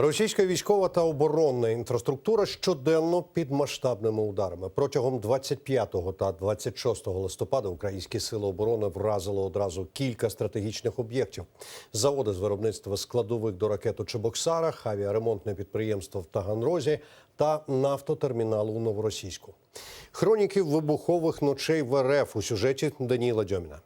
Російська військова та оборонна інфраструктура щоденно під масштабними ударами. Протягом 25 та 26 листопада українські сили оборони вразили одразу кілька стратегічних об'єктів: заводи з виробництва складових до ракет у Чебоксарах, авіаремонтне підприємство в Таганрозі та нафтотермінал у Новоросійську. Хроніки вибухових ночей в РФ у сюжеті Даніла Дьоміна.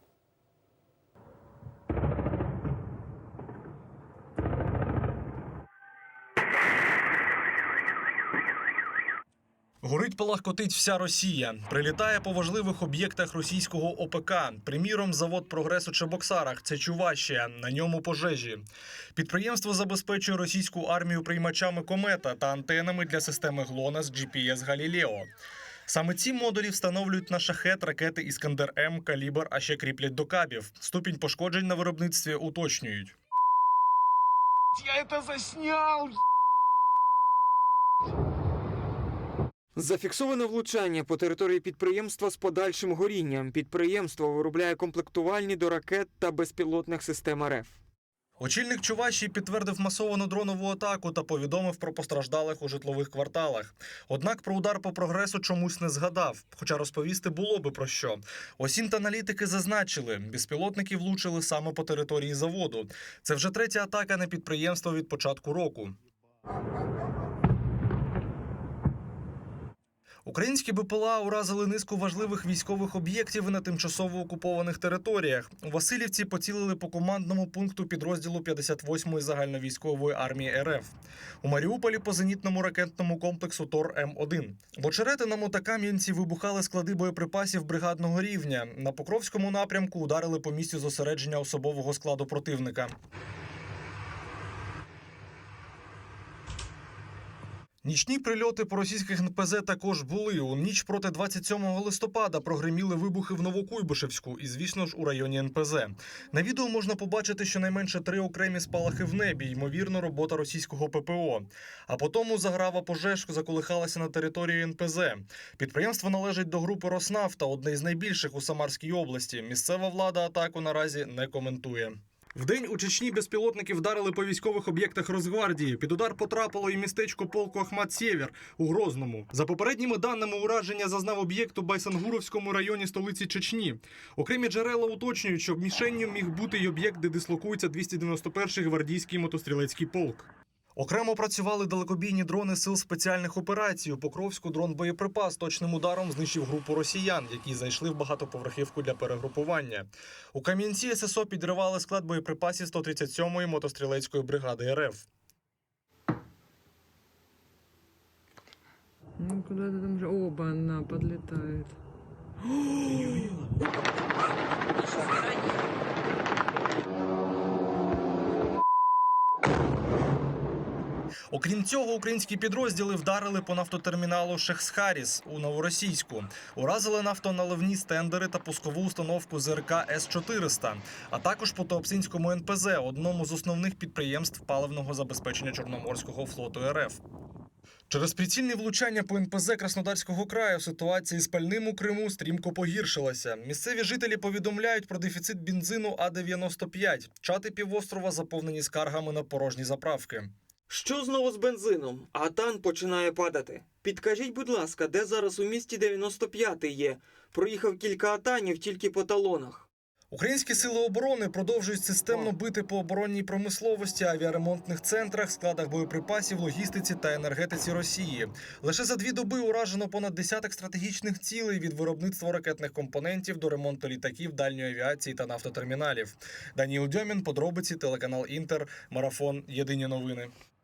Горить палахкотить вся Росія. Прилітає по важливих об'єктах російського ОПК. Приміром, завод прогрес у Чебоксарах. Це Чувашія. На ньому пожежі. Підприємство забезпечує російську армію приймачами комета та антенами для системи ГЛОНАСС GPS Галілео. Саме ці модулі встановлюють на шахет ракети Іскандер М, калібр, а ще кріплять до кабів. Ступінь пошкоджень на виробництві уточнюють. Я это заснял! Зафіксовано влучання по території підприємства з подальшим горінням. Підприємство виробляє комплектувальні до ракет та безпілотних систем РФ. Очільник Чувашії підтвердив масовану дронову атаку та повідомив про постраждалих у житлових кварталах. Однак про удар по прогресу чомусь не згадав, хоча розповісти було би про що. Осінт-аналітики зазначили, безпілотники влучили саме по території заводу. Це вже третя атака на підприємство від початку року. Українські БПЛА уразили низку важливих військових об'єктів на тимчасово окупованих територіях. У Васильівці поцілили по командному пункту підрозділу 58-ї загальновійськової армії РФ. У Маріуполі по зенітному ракетному комплексу Тор М1. В Очеретиному та Кам'янці вибухали склади боєприпасів бригадного рівня. На Покровському напрямку ударили по місцю зосередження особового складу противника. Нічні прильоти по російських НПЗ також були. У ніч проти 27 листопада прогреміли вибухи в Новокуйбишевську і, звісно ж, у районі НПЗ. На відео можна побачити щонайменше три окремі спалахи в небі, ймовірно, робота російського ППО. А потім заграва пожеж заколихалася на території НПЗ. Підприємство належить до групи Роснафта, одне з найбільших у Самарській області. Місцева влада атаку наразі не коментує. Вдень у Чечні безпілотники вдарили по військових об'єктах Росгвардії. Під удар потрапило і містечко полку Ахмат Сєвєр у Грозному. За попередніми даними, ураження зазнав об'єкт у Байсангуровському районі столиці Чечні. Окремі джерела уточнюють, що мішенню міг бути й об'єкт, де дислокується 291-й гвардійський мотострілецький полк. Окремо працювали далекобійні дрони сил спеціальних операцій. У Покровську дрон боєприпас точним ударом знищив групу росіян, які зайшли в багатоповерхівку для перегрупування. У Кам'янці ССО підривали склад боєприпасів 137-ї мотострілецької бригади РФ. Ну, куда-то там же... Оба, она подлетает. Окрім цього, українські підрозділи вдарили по нафтотерміналу Шехсхаріс у Новоросійську, уразили нафтоналивні стендери та пускову установку ЗРК С-400, а також по Туапсинському НПЗ, одному з основних підприємств паливного забезпечення Чорноморського флоту РФ. Через прицільні влучання по НПЗ Краснодарського краю ситуація з пальним у Криму стрімко погіршилася. Місцеві жителі повідомляють про дефіцит бензину А-95. Чати півострова заповнені скаргами на порожні заправки. Що знову з бензином? А тан починає падати. Підкажіть, будь ласка, де зараз у місті 95-й є? Проїхав кілька атанів тільки по талонах. Українські сили оборони продовжують системно бити по оборонній промисловості, авіаремонтних центрах, складах боєприпасів, логістиці та енергетиці Росії. Лише за дві доби уражено понад десяток стратегічних цілей від виробництва ракетних компонентів до ремонту літаків, дальньої авіації та нафтотерміналів. Даніл Дьомін, подробиці, телеканал Інтер, марафон. Єдині новини.